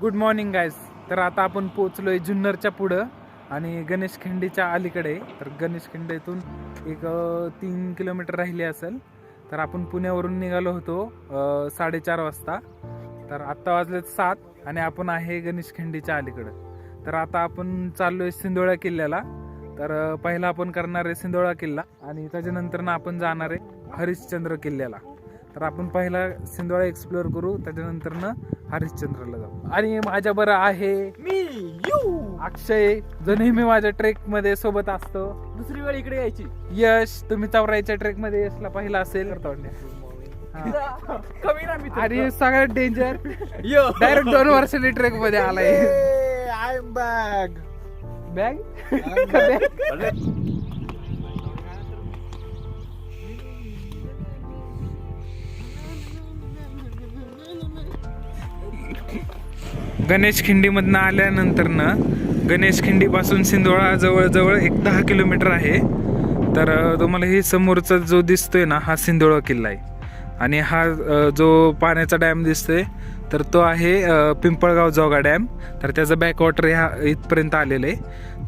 Good morning guys तर आता आपण पोचलोय जुन्नरच्या पुढं आणि गणेश खिंडीच्या अलीकडे. तर गणेश खिंडीतून एक तीन किलोमीटर राहिले असेल. तर आपण पुण्यावरून निघालो होतो साडेचार वाजता. तर आत्ता वाजले सात आणि आपण आहे गणेश खिंडीच्या अलीकडं. तर आता आपण चाललोय सिंदोळा किल्ल्याला. तर पहिला आपण करणार आहे सिंधोळा किल्ला आणि त्याच्यानंतर ना आपण जाणार आहे हरिश्चंद्र किल्ल्याला. तर आपण पहिला सिंधोळा एक्सप्लोअर करू त्याच्यानंतर ना हरिश्चंद्रला जाऊ. आणि माझ्या बरं आहे मी यू! अक्षय जो नेहमी माझ्या ट्रेकमध्ये सोबत असतो. दुसरी वेळ इकडे यायची. यश तुम्ही चौराईच्या ट्रेकमध्ये यशला पहिला असेल. हा. कमी ना मी आणि सगळ्यात डेंजर यो. डायरेक्ट दोन वर्षांनी ट्रेकमध्ये आलाय. I M back back Ganesh खिंडीमधनं आल्यानंतर ना गणेश खिंडीपासून सिंधोळा जवळजवळ एक दहा किलोमीटर आहे. तर तुम्हाला हे समोरचा जो दिसतोय ना हा सिंधोळा किल्ला आहे. आणि हा जो पाण्याचा डॅम दिसतोय तर तो आहे पिंपळगाव जोगा डॅम. तर त्याचं बॅकवॉटर ह्या इथपर्यंत आलेलं आहे.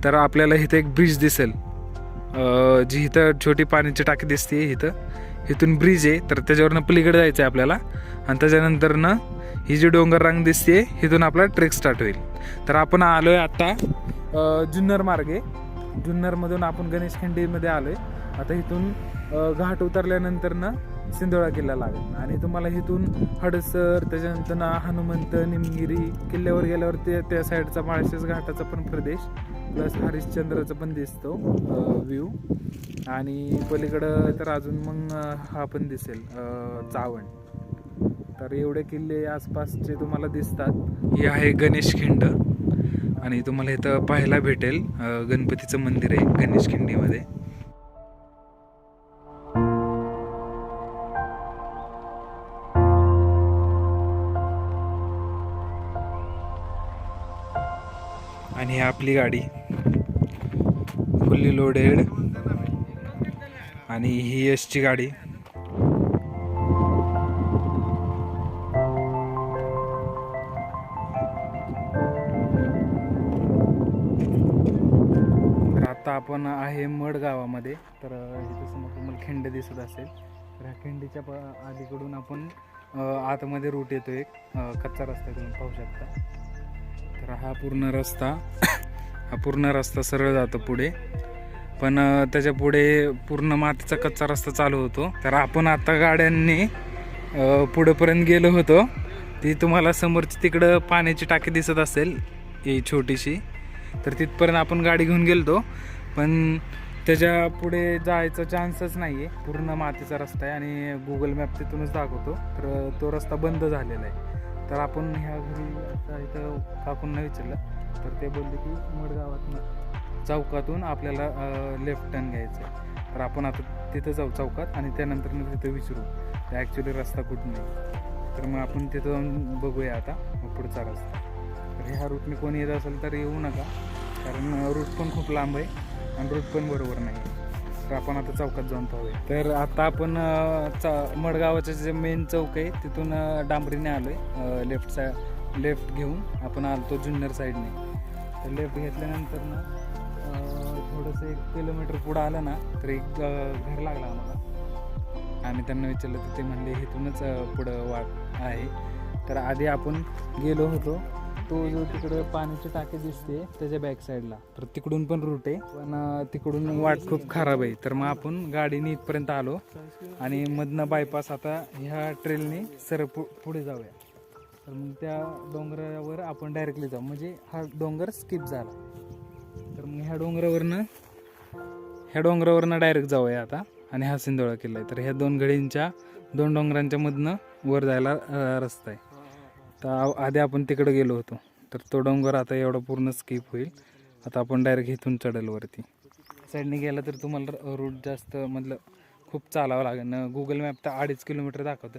तर आपल्याला इथं एक ब्रिज दिसेल. जी इथं छोटी पाण्याची टाकी दिसते इथं. इथून ब्रिज आहे. तर त्याच्यावरनं पलीकडे जायचं आहे आपल्याला. आणि त्याच्यानंतर ना ही जी डोंगर रांग दिसते इथून आपला ट्रेक स्टार्ट होईल. तर आपण आलो आहे आत्ता जुन्नर मार्गे. जुन्नरमधून आपण गणेश खिंडीमध्ये आलो आहे आता इथून घाट उतरल्यानंतर ना सिंधोळा किल्ला लागेल. आणि तुम्हाला इथून हडसर त्याच्यानंतर ना हनुमंत निमगिरी किल्ल्यावर गेल्यावर ते त्या साईडचा माळशेस घाटाचा पण प्रदेश प्लस हरिश्चंद्राचा पण दिसतो व्ह्यू आणि पलीकडं तर अजून मग हा पण दिसेल चावण. तर एवढे किल्ले आसपासचे तुम्हाला दिसतात. ही आहे गणेश खिंड. आणि तुम्हाला इथं पाहायला भेटेल गणपतीचं मंदिर आहे गणेश खिंडीमध्ये. आणि ही आपली गाडी. फुल्ली लोडेड आणि ही एसची गाडी. मध्ये तर इथे समोर तुम्हाला खिंड दिसत असेल. तर ह्या खिंडीच्या प अलीकडून आपण आतमध्ये रूट येतो एक. कच्चा रस्ता तुम्ही पाहू शकता. तर हा पूर्ण रस्ता हा पूर्ण रस्ता सरळ जातो पुढे. पण त्याच्या पुढे पूर्ण मातीचा कच्चा रस्ता चालू होतो. तर आपण आता गाड्यांनी पुढंपर्यंत गेलो होतो. ती तुम्हाला समोरची तिकडं पाण्याची टाकी दिसत असेल ही छोटीशी. तर तिथपर्यंत आपण गाडी घेऊन गेलतो. पण त्याच्या पुढे जायचा चान्सच नाही आहे पूर्ण मातीचा रस्ता आहे आणि गुगल मॅप तिथूनच दाखवतो. तर तो रस्ता बंद झालेला आहे. तर आपण ह्या घरी आता इथं काकूंना विचारलं. तर ते बोलले की मडगावातनं चौकातून आपल्याला लेफ्ट टर्न घ्यायचं आहे. तर आपण आता तिथं जाऊ चौकात आणि त्यानंतर मग तिथं विचारू. ॲक्च्युली रस्ता कुठून आहे? तर मग आपण तिथं जाऊन बघूया आता पुढचा रस्ता. तर ह्या रूटने कोणी येत असेल तर येऊ नका. कारण रूट पण खूप लांब आहे. आणि रूट पण बरोबर नाही. तर आपण आता चौकात जाऊन पाहूया. तर आता आपण अं, चा मडगावाचं जे मेन चौक आहे तिथून डांबरीने आलो आहे लेफ्ट सा लेफ्ट घेऊन आपण आलतो जुन्नर साईडने. तर लेफ्ट घेतल्यानंतर ना थोडंसं एक किलोमीटर पुढं आलं ना तर एक घर लागलं आम्हाला. आणि त्यांना विचारलं तर ते म्हणले इथूनच पुढं वाट आहे. तर आधी आपण गेलो होतो. तो जो तिकडे पाण्याची टाकी दिसते त्याच्या बॅक साईडला तर तिकडून पण रूट आहे. पण तिकडून वाट खूप खराब आहे. तर मग आपण गाडीने इथपर्यंत आलो. आणि मधनं बायपास आता ह्या ट्रेलने सर पुढे जाऊया. तर मग त्या डोंगरावर आपण डायरेक्टली जाऊ. म्हणजे हा डोंगर स्किप झाला. तर मग ह्या डोंगरावरनं ह्या डोंगरावरनं डायरेक्ट जाऊया आता. आणि हा सिंधोळा किल्ला आहे. तर ह्या दोन गडींच्या दोन डोंगरांच्या मधनं वर जायला रस्ता आहे. तर आधी आपण तिकडं गेलो होतो. तर तो डोंगर आता एवढा पूर्ण स्किप होईल. आता आपण डायरेक्ट इथून चढेल वरती साईडने गेला तर तुम्हाला रूट जास्त मधलं खूप चालावं लागेल. गुगल मॅप तर अडीच किलोमीटर दाखवतं.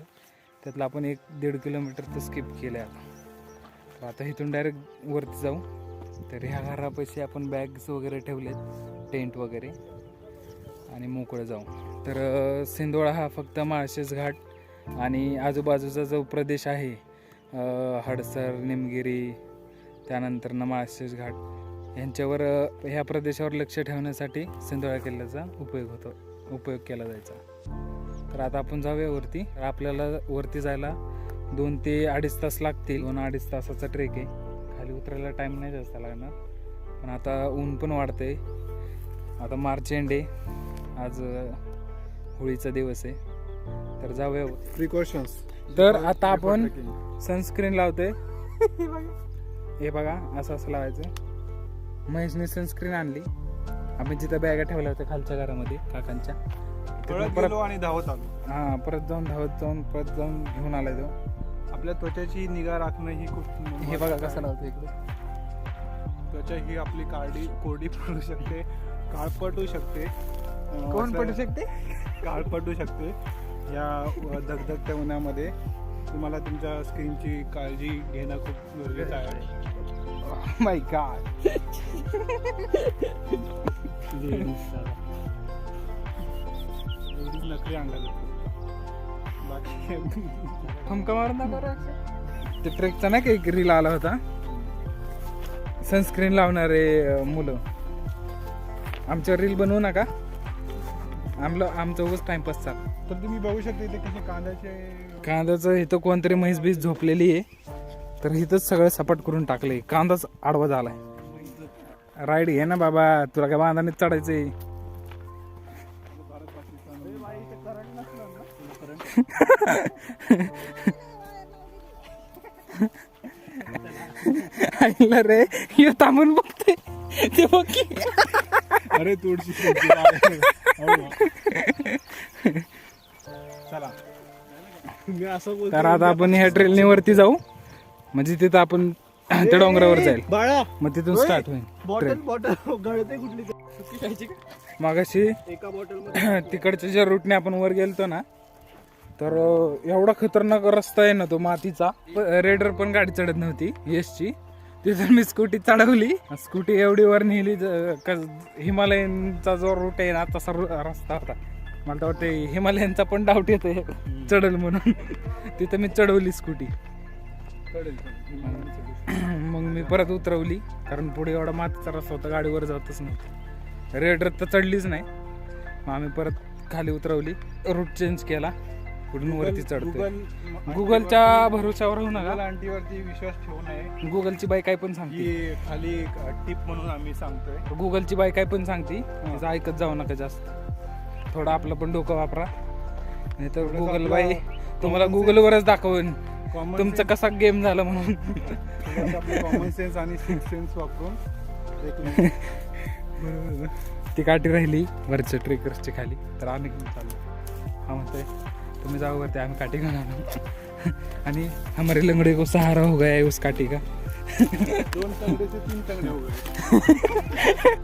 त्यातलं आपण एक दीड किलोमीटर तर स्किप केलं आहे आता. तर आता इथून डायरेक्ट वरती जाऊ. तर ह्या घरापाशी आपण बॅग्स वगैरे ठेवलेत. टेंट वगैरे. आणि मोकळं जाऊ. तर सिंदोळा हा फक्त माळशेज घाट आणि आजूबाजूचा जो प्रदेश आहे हडसर निमगिरी त्यानंतर नमाशेष घाट यांच्यावर ह्या प्रदेशावर लक्ष ठेवण्यासाठी सिंधुळा किल्ल्याचा उपयोग होतो उपयोग केला जायचा. तर आता आपण जाऊया वरती. तर आपल्याला वरती जायला दोन ते अडीच तास लागतील. दोन अडीच तासाचा ट्रेक आहे. खाली उतरायला टाईम नाही जास्त लागणार. पण आता ऊन पण वाढतंय. आता मार्च एंड आहे. आज होळीचा दिवस आहे. तर जाऊया. प्रिकॉशन्स तर आता आपण सनस्क्रीन लावतोय हे बघा. असं असं लावायचं. महेशने सनस्क्रीन आणली. आम्ही जिथं बॅगा ठेवल्या होत्या खालच्या घरामध्ये काकांच्या परत आणि धावत आलो. हा परत जाऊन धावत जाऊन परत जाऊन घेऊन आलाय तो. आपल्या त्वचेची निगा राखणं ही खूप हे बघा कसं लावतो इकडे. त्वचा ही आपली काळी कोरडी पडू शकते काळपट शकते. कोण पडू शकते? काळपट शकते. या व धगधगत्या उन्हामध्ये तुम्हाला तुमच्या स्किनची काळजी घेणं खूप गरजेचं आहे. माय गॉड नकली अंगाला. बाकी ठुमका मारून दाखव. ते ट्रेकचा नाही का एक रील आला होता? सनस्क्रीन लावणारे मुलं. आमच्यावर रील बनवू नका. आमलं आमचं उगाच टाइमपास चाल. तर तुम्ही बघू शकता इथे कसे कांद्याचे कांद्याचं इथं कोणतरी म्हैस बीस झोपलेली आहे. तर इथंच सगळं सपाट करून टाकले कांदाच आडवा झालाय. राईड घे ना बाबा. तुला काय बांधाने चढायचंय. आईला रे यो थांबून बघते. ते बघ की. अरे तुळशी चला. मी असं बोलतो तर आता आपण ह्या ट्रेलने वरती जाऊ. म्हणजे तिथं आपण त्या डोंगरावर जाईल. बाळा. मग तिथून स्टार्ट होईल. बॉटल ट्रेल बॉटल गळते कुठली सुकी खायची का? मागाशी एका बॉटल तिकडच्या ज्या रूटने आपण वर गेलतो ना तर अं, एवढा खतरनाक रस्ता आहे ना तो मातीचा. रेडर पण गाडी चढत नव्हती यशची तिथं मी स्कूटी चढवली स्कूटी एवढी वर नेली हिमालयनचा जो रूट आहे ना तसा रस्ता होता. मला तर वाटते हिमालयनचा पण डाऊट येतोय चढल म्हणून. तिथं मी चढवली स्कूटी. मग मी परत उतरवली कारण पुढे एवढा मातीचा रस्ता होता गाडीवर जातच नव्हतं रेडर तर चढलीच नाही. मग आम्ही परत खाली उतरवली रूट चेंज केला. पुढून वरती चढतोय? गुगलच्या भरोशावर होऊ नका. आंटीवरती विश्वास ठेवू नये. गुगलची बाई काय पण सांगते. खाली टिप म्हणून आम्ही सांगतोय. गुगलची बाई काय पण सांगते. तिचं ऐकत जाऊ नका जास्त. थोडं आपलं पण डोकं वापरा. नाही तर थोडंसं गुगल आपलं बाई तुम्हाला common गुगलवरच दाखवेन. कॉमन तुमचा कसा गेम झाला म्हणून. कॉमन सेन्स आणि सिक्स सेन्स वापरून ती काठी राहिली वरच्या ट्रेकर्सची खाली. तर आम्ही घेऊन चाललो. हा म्हणतोय तुम्ही जाऊ वरती आम्ही काठी आलो आणि हमारे लंगडे को सहारा हो गया है उस काठी का? दोन तंगडेचे तीन तंगडे वगैरे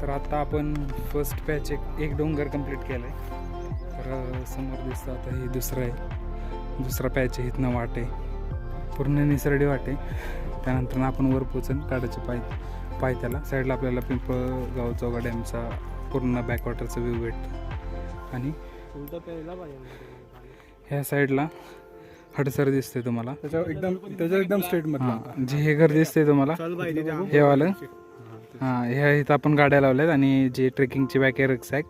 तर आता आपण फर्स्ट पॅच एक एक डोंगर कंप्लीट केलं आहे तर समोर दिसतं आता हे दुसरं आहे. दुसरा पॅच आहे इथनं वाट आहे. पूर्ण निसरडी वाट आहे. त्यानंतर आपण वर पोचन काढायचे पाय पाय त्याला साईडला आपल्याला पिंपळगाव चौगा डॅमचा पूर्ण बॅकवॉटरचा व्ह्यू भेटतो. आणि उलटा प्यायला पाहिजे ह्या साईडला हडसर दिसते तुम्हाला. त्याच्यावर एकदम त्याच्यावर एकदम स्ट्रेट हां जे हे घर दिसते तुम्हाला. हे वालं. हां ह्या इथं आपण गाड्या लावल्यात आणि जे ट्रेकिंगचे बॅग कॅरेक्स आहेत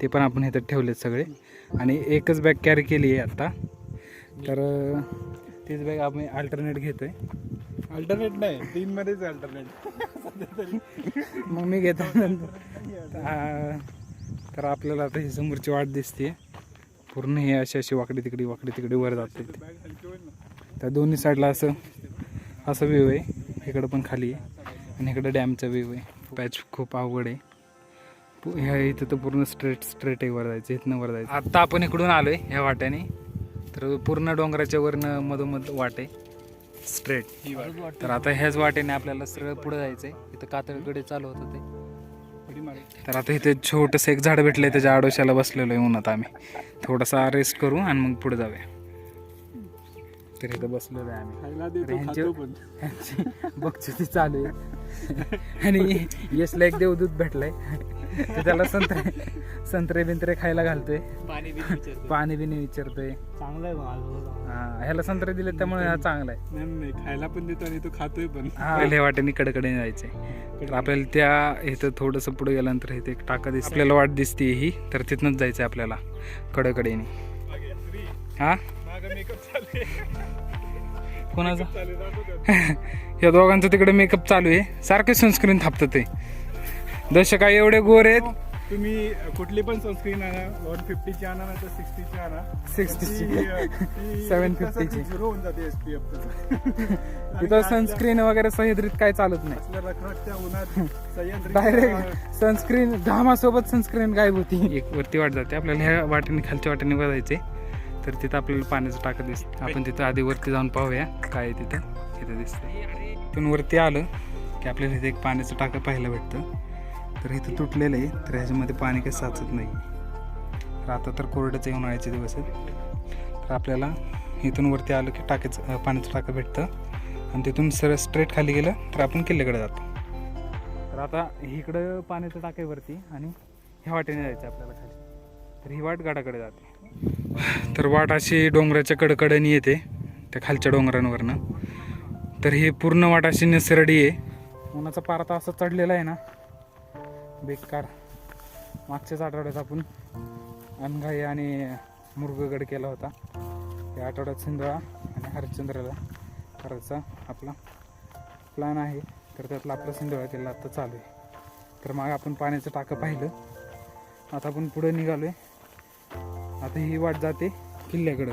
ते पण आपण इथं ठेवलेत सगळे. आणि एकच बॅग कॅरी केली आहे आत्ता तर तीच बॅग आम्ही अल्टरनेट घेतोय. अल्टरनेट नाही तीन मध्येच अल्टरनेट मग मी घेतो नंतर तर आपल्याला आता ही समोरची वाट दिसते पूर्ण हे अशी अशी वाकडी तिकडी वाकडी तिकडी वर जाते. त्या दोन्ही साईडला असं असं व्ह्यू आहे. इकडं पण खाली आहे आणि इकडं डॅमचा व्ह्यू आहे. पॅच खूप अवघड आहे. ह्या इथं तर पूर्ण स्ट्रेट स्ट्रेट आहे वर जायचं इथनं वर जायचं. आत्ता आपण इकडून आलो आहे ह्या वाट्याने. तर पूर्ण डोंगराच्या वरनं मधोमध वाट आहे. स्ट्रेट तर आता ह्याच वाटेने आपल्याला सरळ पुढे आहे इथं कातळकडे चालू होतं ते. तर आता इथे छोटंसं एक झाड भेटलंय त्याच्या आडोशाला बसलेलो आहे उन्हात आम्ही. थोडासा रेस्ट करू आणि मग पुढे जाऊया. तर इथं बसलेलो आहे आम्ही. खायला देतो, देतो खातो पण. ह्यांची बघतो ती चालू आहे. आणि यशला एक देवदूत भेटलाय. ते त्याला संत्रे संत्रे बिंत्रे खायला घालतोय. पाणी बी विचारतो पाणी बिणी विचारतोय. चांगलं आहे माझं हा ह्याला संत्रे दिले त्यामुळे हा चांगला आहे. नाही नाही खायला पण देतो आणि तो खातोय पण. आपल्याला वाटेने कडकडे जायचे. तर आपल्याला त्या इथं थोडंसं पुढे गेल्यानंतर इथे एक टाका दिसते. आपल्याला वाट दिसते ही तर तिथनंच जायचं आपल्याला कडकडेने. हा? कोणाचा? या दोघांचं तिकडे मेकअप चालू आहे. सारखे सनस्क्रीन थापतात ते. काय एवढे गोर आहेत. तुम्ही कुठली पण सनस्क्रीन आणा वन फिफ्टीची आणा नाही तर सिक्स्टीची आणा. 60 ची. ती, 750 ची. झिरो होऊन जाते एस पी एफ तिथं सनस्क्रीन वगैरे सह्याद्रीत काय चालत नाही. रखरखत्या उन्हात सह्याद्री डायरेक्ट सनस्क्रीन घामासोबत सनस्क्रीन गायब होती. एक वरती वाट जाते. आपल्याला ह्या वाटेने खालच्या वाटेने बघायचे तर तिथं आपल्याला पाण्याचं टाकं दिसत आपण तिथं आधी वरती जाऊन पाहूया काय आहे तिथं. तिथं दिसतंय. पण वरती आलं की आपल्याला इथे एक पाण्याचं टाकं पाहायला भेटतं. तर इथं तुटलेलं आहे तर ह्याच्यामध्ये पाणी काही साचत नाही. तर आता तर कोरड्याचे उन्हाळ्याचे दिवस आहेत. तर आपल्याला इथून वरती आलं की टाक्याचं पाण्याचं टाकं भेटतं. आणि तिथून सरळ स्ट्रेट खाली गेलं तर आपण किल्ल्याकडे जातो. तर आता इकडं पाण्याचं टाकेवरती आणि ह्या वाटेने जायचं आपल्याला खाली. तर ही वाट गडाकडे जाते. तर वाट अशी डोंगराच्या कडकडनी येते त्या खालच्या डोंगरांवरनं. तर ही पूर्ण वाट अशी निसरडी आहे. उन्हाचा पारा तर असा चढलेला आहे ना बेकार. मागच्याच आठवड्यात आपण अनघाई आणि मुर्गगड केला होता. या आठवड्यात सिंधळा आणि हरिश्चंद्राला करायचा आपला प्लॅन आहे. तर त्यातला आपला सिंधुळा किल्ला आता चालू आहे. तर मग आपण पाण्याचं टाकं पाहिलं. आता आपण पुढे आहे आता ही वाट जाते किल्ल्याकडं.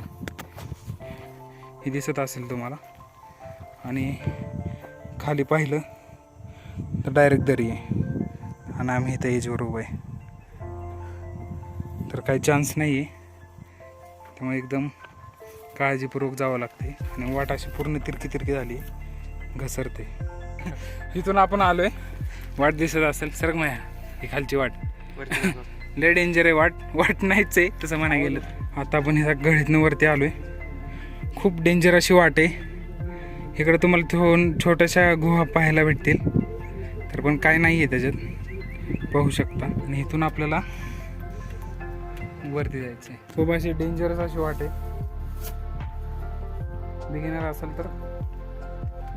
हे दिसत असेल तुम्हाला. आणि खाली पाहिलं तर डायरेक्ट दरी आहे. आणि आम्ही इथं एजवर उभं आहे. तर काही चान्स नाही आहे. त्यामुळे एकदम काळजीपूर्वक जावं लागते आणि वाट अशी पूर्ण तिरकी तिरकी झाली. घसरते इथून आपण आलोय. वाट दिसत असेल सरक माया ही खालची वाट. लय डेंजर आहे वाट. वाट नाहीच आहे तसं म्हणा गेलं आता आपण ह्या गळीतनं वरती आलो आहे खूप डेंजर अशी वाट आहे. इकडं तुम्हाला थोडून छोट्याशा गुहा पाहायला भेटतील. तर पण काय नाही आहे त्याच्यात. पाहू शकता. आणि इथून आपल्याला वरती जायचं आहे खूप अशी डेंजरस अशी वाट आहे. बिगिनर असेल तर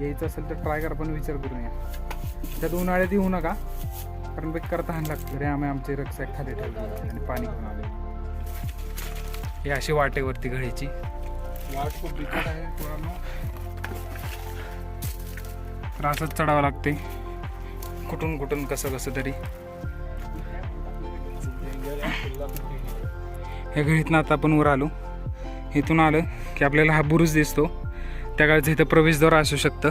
यायचं असेल तर ट्राय करा पण विचार करून या. त्यात उन्हाळ्यात येऊ नका कारण बेकार तहान लागते. रे आम्ही आमचे रक्षक खाली ठेवले आणि पाणी घेऊन आले. हे अशी वाटेवरती घडीची. वाट खूप बिकट आहे पोरांनो. तर असंच चढावं लागते. कुठून कुठून कसं कसं तरी. या घडीतनं आता आपण वर आलो. इथून आलं की आपल्याला हा बुरुज दिसतो. त्या काळचं इथं प्रवेशद्वार असू शकतं.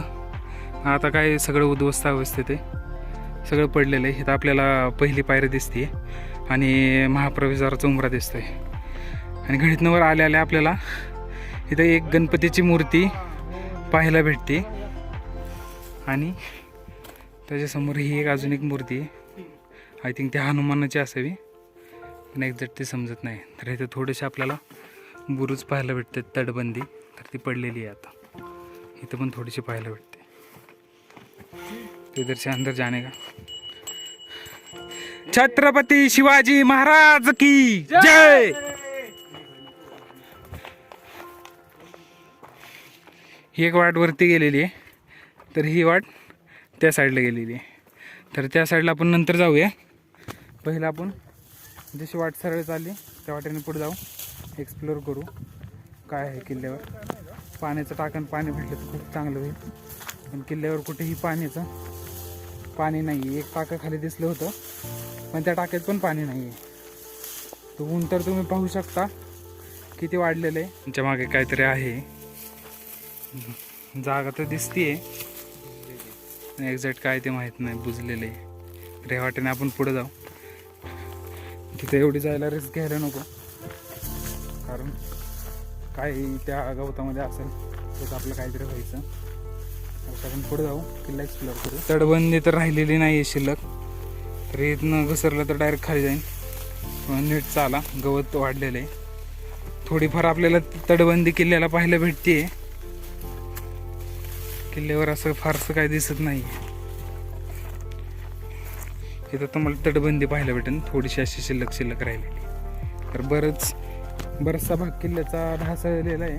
आता काय सगळं उद्ध्वस्त अवस्थेत आहे. सगळं पडलेलं आहे. इथं आपल्याला पहिली पायरी दिसते आणि महाप्रवेशद्वाराचा उमरा आहे आणि घडीतनं वर आल्या आल्या आपल्याला इथं एक गणपतीची मूर्ती पाहायला भेटते. आणि त्याच्यासमोर ही एक अजून एक मूर्ती आहे. आय थिंक ती हनुमानाची असावी. पण एक्झॅक्ट ते समजत नाही तर इथे थोडेसे आपल्याला बुरुज पाहायला भेटते तटबंदी. तर ती पडलेली आहे आता. इथं पण थोडीशी पाहायला भेटते. ते इधर से अंदर जाने का? छत्रपती शिवाजी महाराज की जय! ही एक वाट वरती गेलेली आहे. तर ही वाट त्या साईडला गेलेली आहे. तर त्या साईडला आपण नंतर जाऊया. पहिलं आपण जशी वाट सरळ चालली त्या वाटेने पुढे जाऊ एक्सप्लोअर करू. काय आहे किल्ल्यावर? पाण्याचं टाकण पाणी भेटलं तर खूप चांगलं होईल. पण किल्ल्यावर कुठेही पाण्याचं पाणी नाही आहे एक टाकं खाली दिसलं होतं पण त्या टाक्यात पण पाणी नाही आहे तो ऊन तर तुम्ही पाहू शकता किती वाढलेलं आहे. तुमच्या मागे काहीतरी आहे. जागा तर दिसतीये. एक्झॅक्ट काय ते माहीत नाही बुजलेले रे वाटेने आपण पुढे जाऊ. तिथे एवढी जायला रिस्क घ्यायला नको. कारण काही त्या गवतामध्ये असेल तर आपलं काहीतरी व्हायचं. आता आपण पुढे जाऊ किल्ला एक्सप्लोअर करू. तडबंदी तर राहिलेली नाही आहे शिल्लक. तर इथनं घसरलं तर डायरेक्ट खाली जाईन. नीट चाला गवत वाढलेलं आहे. थोडीफार आपल्याला तडबंदी किल्ल्याला पाहायला भेटते किल्ल्यावर असं फारसं काय दिसत नाही आहे तिथं तुम्हाला तटबंदी पाहायला भेटेल थोडीशी अशी शिल्लक शिल्लक राहिलेली. तर बरंच बराचसा भाग किल्ल्याचा ढासळलेला आहे.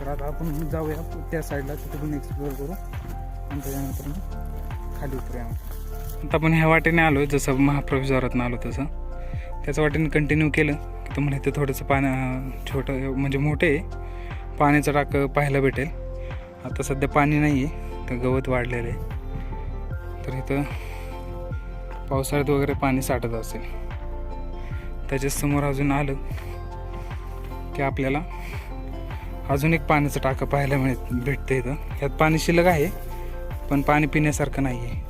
तर आता आपण जाऊया त्या साईडला तिथून एक्सप्लोअर करू. आणि त्याच्यानंतर मग खाली उतरूया आता आपण ह्या वाटेने आलो जसं महाप्रवेशद्वारातून आलो तसं. त्याच वाटेने कंटिन्यू केलं की तुम्हाला इथं थोडंसं पाण्या छोटं म्हणजे मोठे आहे. पाण्याचं टाकं पाहायला भेटेल. आता सध्या पाणी नाही आहे तर गवत वाढलेलं आहे. तर इथं पावसाळ्यात वगैरे पाणी साठत असेल. त्याच्यासमोर अजून आलं की आपल्याला अजून एक पाण्याचं टाकं पाहायला मिळत भेटतं इथं. ह्यात पाणी शिल्लक आहे पण पाणी पिण्यासारखं नाही आहे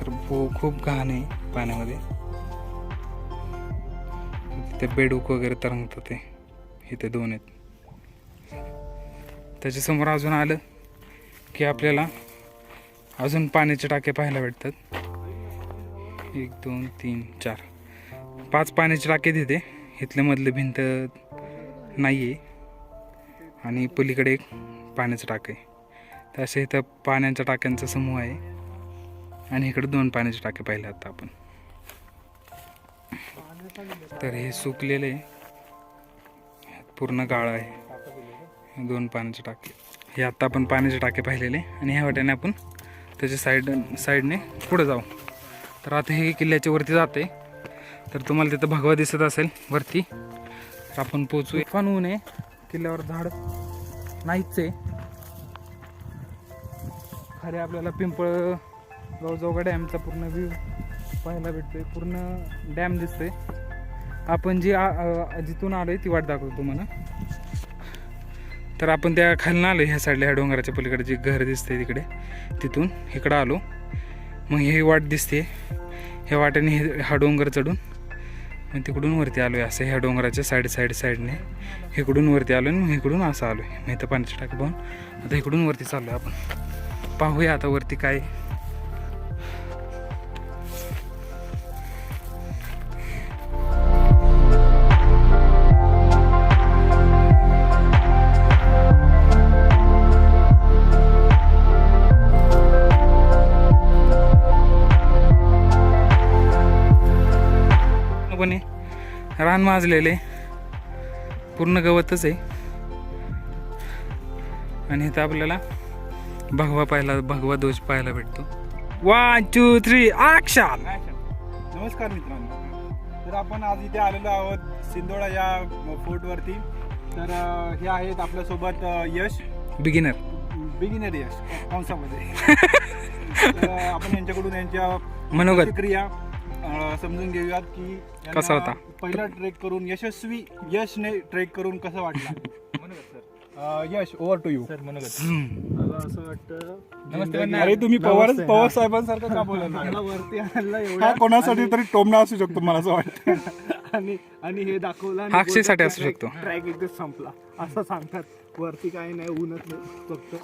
तर खूप घाण आहे पाण्यामध्ये. ते बेडूक वगैरे तरंगतं ते. इथे दोन आहेत. त्याच्यासमोर अजून आलं की आपल्याला अजून पाण्याचे टाके पाहायला भेटतात. एक दोन तीन चार. पाच पाण्याचे टाके तिथे. इथल्या मधले भिंत नाही आहे आणि पलीकडे एक पाण्याचं टाकं आहे. तर असे इथं पाण्याच्या टाक्यांचा समूह आहे. आणि इकडे दोन पाण्याचे टाके पाहिले आता आपण. तर हे सुकलेलं आहे. पूर्ण गाळ आहे. दोन पाण्याचे टाके. हे आत्ता आपण पाण्याचे टाके पाहिलेले. आणि ह्या वाट्याने आपण त्याच्या साईड साईडने पुढं जाऊ. तर आता हे किल्ल्याच्या वरती जाते. तर तुम्हाला तिथं भगवा दिसत असेल वरती. तर आपण पोचू फान ऊन आहे. किल्ल्यावर झाड नाहीच आहे. खरे आपल्याला पिंपळ गावजोगा डॅमचा पूर्ण व्ह्यू पाहायला भेटतोय. पूर्ण डॅम दिसतोय. आपण जी जिथून आलो जिथून आलोय ती वाट दाखवतो तुम्हाला. तर आपण त्या खालनं आलो ह्या साईडला ह्या डोंगराच्या पलीकडे जे घर दिसते तिकडे तिथून इकडं आलो. मग ही वाट दिसते. ह्या वाटेने हे हा डोंगर चढून मग तिकडून वरती आलो आहे असं ह्या डोंगराच्या साईड साईड साईडने. इकडून वरती आलो आणि मग इकडून असं आलो आहे मग इथं पाण्याची टाकी पाहून. आता इकडून वरती चाललो आहे आपण. पाहूया आता वरती काय रान माजलेले. पूर्ण गवतच आहे. आणि इथं आपल्याला भगवा पाहायला भगवा ध्वज पाहायला भेटतो. वन टू थ्री अक्षाल नमस्कार मित्रांनो. तर आपण आज इथे आलेलो आहोत सिंदोडा या फोर्टवरती. तर हे आहेत आपल्यासोबत यश. बिगिनर बिगिनर यश. अ, आपण यांच्याकडून यांच्या मनोगत. प्रतिक्रिया अ, समजून घेऊयात की यांना कसा होता? पहिला ट्रेक करून यशस्वी यशने ट्रेक करून कसं वाटलं यश ओव्हर टू यू. मला असं वाटतं. अरे तुम्ही पवार पवार. साहेबांसारखं का बोला मला वरती आणला हा एवढा कोणासाठी तरी टोमणा असू शकतो मला असं वाटतं आणि आणि हे दाखवलं हा अक्षयसाठी असू शकतो. ट्रॅक एकदा संपला. असं सांगतात. वरती काही नाही ऊनच नाही. फक्त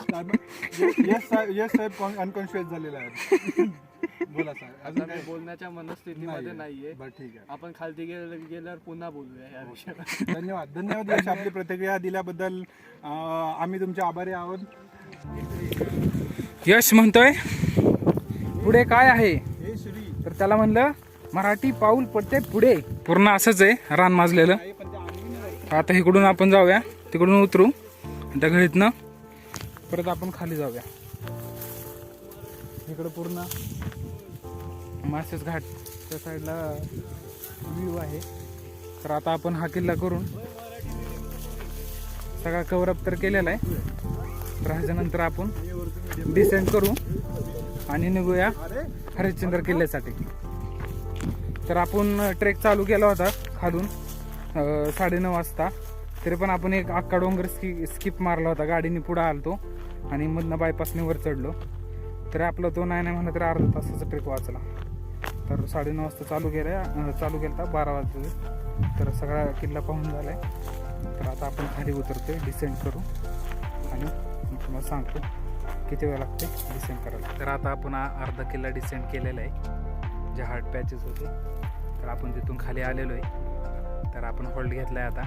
यश साहेब यश साहेब अनकॉन्शियस झालेला आहे. बोला साहेब अजून आता काय? बोलण्याच्या मनस्थितीमध्ये नाहीये. बरं ठीक आहे. आपण खालती गेल्या गेल्यावर पुन्हा बोलूया या विषयावर धन्यवाद. धन्यवाद यश. आपली प्रतिक्रिया दिल्याबद्दल आम्ही तुमचे आभारी आहोत. यश म्हणतोय. पुढे काय आहे? हे श्री तर त्याला म्हणलं मराठी पाऊल पडते पुढे. पूर्ण असंच आहे रान माजलेलं. आता इकडून आपण जाऊया तिकडून उतरू आणि त्या घडीतनं परत आपण खाली जाऊया. इकडं पूर्ण मासेस घाट त्या साईडला व्ह्यू आहे. तर आता आपण हा किल्ला करून सगळा कवरअप तर केलेला आहे. तर ह्याच्यानंतर आपण डिसेंड करू आणि निघूया हरिश्चंद्र किल्ल्यासाठी. तर आपण ट्रेक चालू केला होता खालून साडेनऊ वाजता. तरी पण आपण एक अक्का डोंगर स्की स्किप मारला होता. गाडीने पुढं आलतो आणि मधनं बायपासने वर चढलो. तर आपला तो नाही नाही म्हणलं तर अर्धा तासाचा ट्रेक वाचला. तर साडेनऊ वाजता चालू केला अं, चालू केला बारा वाजता. तर सगळा किल्ला पाहून झाला आहे तर आता आपण खाली उतरतोय डिसेंड करू. आणि तुम्हाला सांगतो किती वेळ लागते डिसेंड करायला. तर आता आपण अर्धा किल्ला डिसेंड केलेला आहे. जे हार्ड पॅचेस होते तर आपण तिथून खाली आलेलो आहे. तर आपण होल्ड घेतला आहे आता.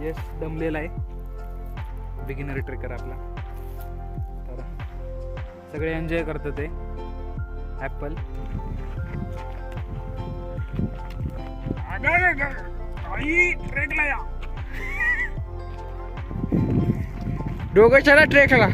यश दमलेला आहे. बिगिनर ट्रेकर आपला. तर सगळे एन्जॉय करतात ते. ॲपल दोघं चला ट्रेकला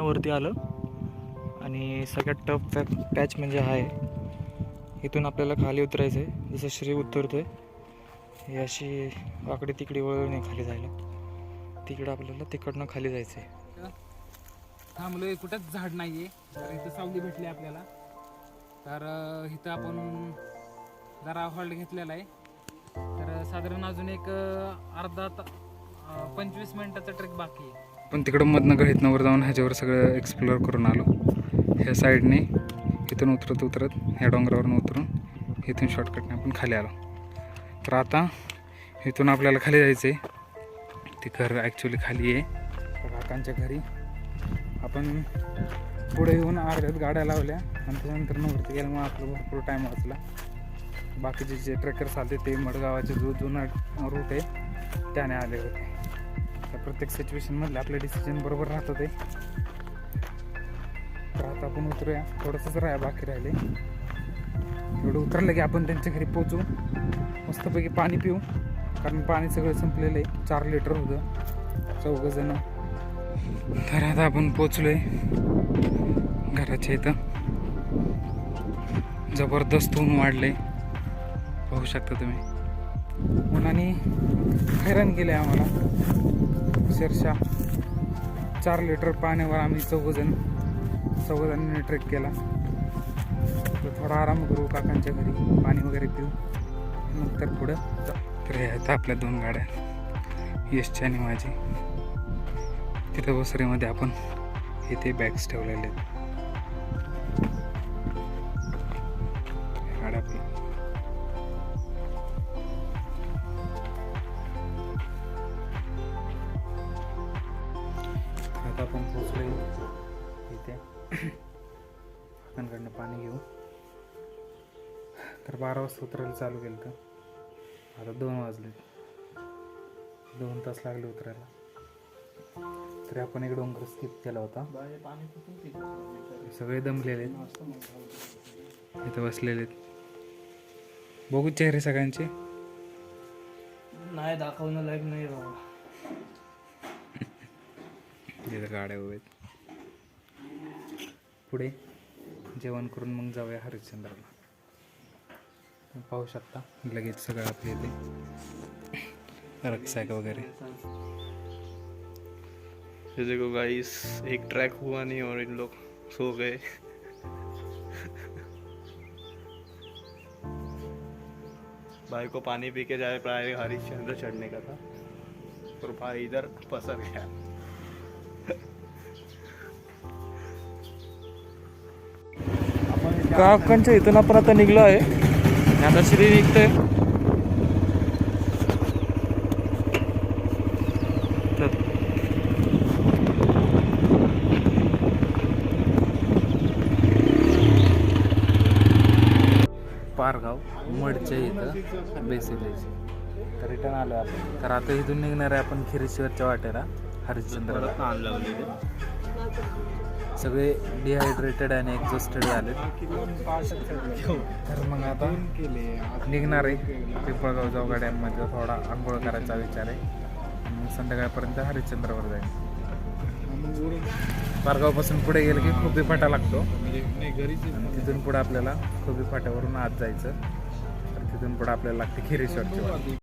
वरती आलं आणि सगळ्यात टफ पॅ पॅच म्हणजे हा आहे. इथून आपल्याला खाली उतरायचं आहे जसं श्री उतरतोय ही अशी वाकडी तिकडी वळण खाली जायला. तिकडं आपल्याला तिकडनं खाली जायचं आहे थांबलोय कुठंच झाड नाहीये. तर इथं सावली भेटली आपल्याला. तर इथं आपण जरा हॉल्ट घेतलेला आहे. तर साधारण अजून एक अर्धा पंचवीस मिनिटाचा ट्रेक बाकी आहे. पण तिकडं मधनं गळीतनं वर जाऊन ह्याच्यावर सगळं एक्सप्लोअर करून आलो. ह्या साईडने इथून उतरत उतरत ह्या डोंगरावरून उतरून इथून शॉर्टकटने आपण खाली आलो. तर आता इथून आपल्याला खाली जायचं आहे ते घर ॲक्च्युली खाली आहे. काकांच्या घरी. आपण पुढे येऊन अर्ध्यात गाड्या लावल्या आणि त्याच्यानंतर वरती गेल्यामुळे आपला भरपूर टाईम वाचला. बाकीचे जे ट्रेकर्स आले ते मडगावाचे जो जुना रूट आहे त्याने आले होते. त्या प्रत्येक सिच्युएशनमधले आपले डिसिजन बरोबर राहत होते तर आता आपण उतरूया. थोडंसंच राहा बाकी राहिले. एवढं उतरलं की आपण त्यांच्या घरी पोचू मस्तपैकी पाणी पिऊ. कारण पाणी सगळं संपलेलं आहे चार लिटर होतं. चौघं जण तर आता आपण पोचलोय. घराच्या इथं. जबरदस्त ऊन आहे पाहू शकता तुम्ही. उन्हाने हैराण केले आम्हाला. अक्षरशः चार लिटर पाण्यावर आम्ही चौघजण. चौघजणांनी ट्रेक केला. तर थोडा आराम करू काकांच्या घरी. पाणी वगैरे पिऊ. नंतर पुढं जाऊ. तर हे आहेत आपल्या दोन गाड्या. यशची आणि माझी. तिथं बसरीमध्ये आपण इथे बॅग्स ठेवलेले आहेत. आता आपण पोचलो इथे. काकांकडनं पाणी घेऊ. तर बारा वाजता उतरायला चालू केलं तर आता दोन वाजले दोन तास लागले उतरायला. तरी आपण एक डोंगर स्किप केला होता. सगळे दमलेले इथं बसलेले बघू चेहरे सगळ्यांचे. नाही दाखवणं लाईक नाही बाबा. तिथं गाड्या उभे आहेत. पुढे जेवण करून मग जाऊया हरिश्चंद्रला. पाहू शकता. लगेच सगळं आपल्या इथे रक्षक वगैरे. ये देखो गाइस एक ट्रैक हुआ नहीं और इन लोग सो गए. भाई को पानी पी के जाए प्राय हरिश्चंद्र चढ़ने का था. और भाई इधर पसर गया. काकांच्या इथून आपण आता निघलो आहे. आणि आता श्री निघतोय. पारगाव मडच्या इथं बेसिकली तर रिटर्न आलो आपण. तर आता इथून निघणार आहे आपण खिरेश्वरच्या वाटेला हरिश्चंद्रला. सगळे डिहायड्रेटेड आणि एक्झॉस्टेड झाले तर मग आता निघणार आहे. पिंपळगाव जाऊ गाड्यांमध्ये थोडा आंघोळ करायचा विचार आहे. संध्याकाळपर्यंत हरिश्चंद्रावर जाईल. पारगावपासून पुढे गेलं की खूप फाटा लागतो. तिथून पुढे आपल्याला खोबी फाट्यावरून आत जायचं. तिथून पुढे आपल्याला लागते खिरेश्वरची